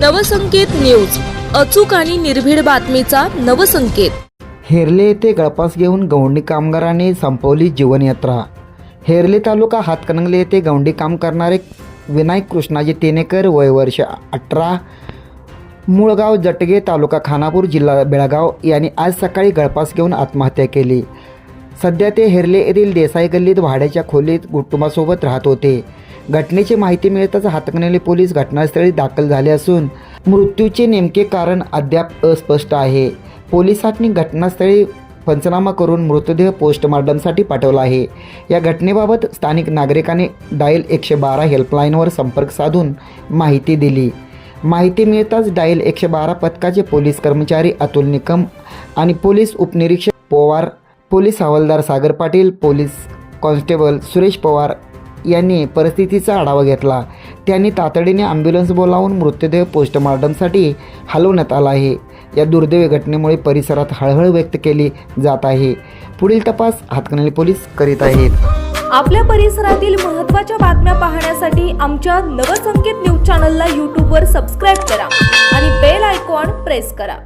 Navsanket news. अचूक आणि निर्भीड बातमीचा नवसंकेत. हेरले येथे गळपास घेऊन गवंडी कामगारांनी संपवली जीवनयात्रा. हेरले तालुका हातकणंगले येथे गवंडी काम करणारे विनायक कृष्णाजी तेनेकर वय वर्ष अठरा. मूळगाव जटगे तालुका खानापूर जिल्हा बेळगाव यांनी आज सकाळी गळपास घेऊन आत्महत्या केली. सध्या ते हेरले येथील देसाई गल्लीत भाड्याच्या खोलीत कुटुंबासोबत राहत होते. घटनेची माहिती मिळताच हातकणेले पोलीस घटनास्थळी दाखल झाले असून मृत्यूचे नेमके कारण अद्याप अस्पष्ट आहे. पोलिसांनी घटनास्थळी पंचनामा करून मृतदेह पोस्टमॉर्टमसाठी पाठवला आहे. या घटनेबाबत स्थानिक नागरिकांनी डायल एकशे बारा हेल्पलाईनवर संपर्क साधून माहिती दिली. माहिती मिळताच डायल एकशे बारा पथकाचे पोलीस कर्मचारी अतुल निकम आणि पोलीस उपनिरीक्षक पवार पोलीस हवालदार सागर पाटील पोलीस कॉन्स्टेबल सुरेश पवार यांनी परिस्थितीचा आढावा घेतला. त्यांनी तातडीने ॲम्ब्युलन्स बोलावून मृतदेह पोस्टमॉर्टमसाठी हलवण्यात आला आहे. या दुर्दैवी घटनेमुळे परिसरात हळहळ व्यक्त केली जात आहे. पुढील तपास हातकणली पोलीस करीत आहेत. आपल्या परिसरातील महत्त्वाच्या बातम्या पाहण्यासाठी आमच्या नवसंकेत न्यूज चॅनलला यूट्यूबवर सबस्क्राईब करा आणि बेल आयकॉन प्रेस करा.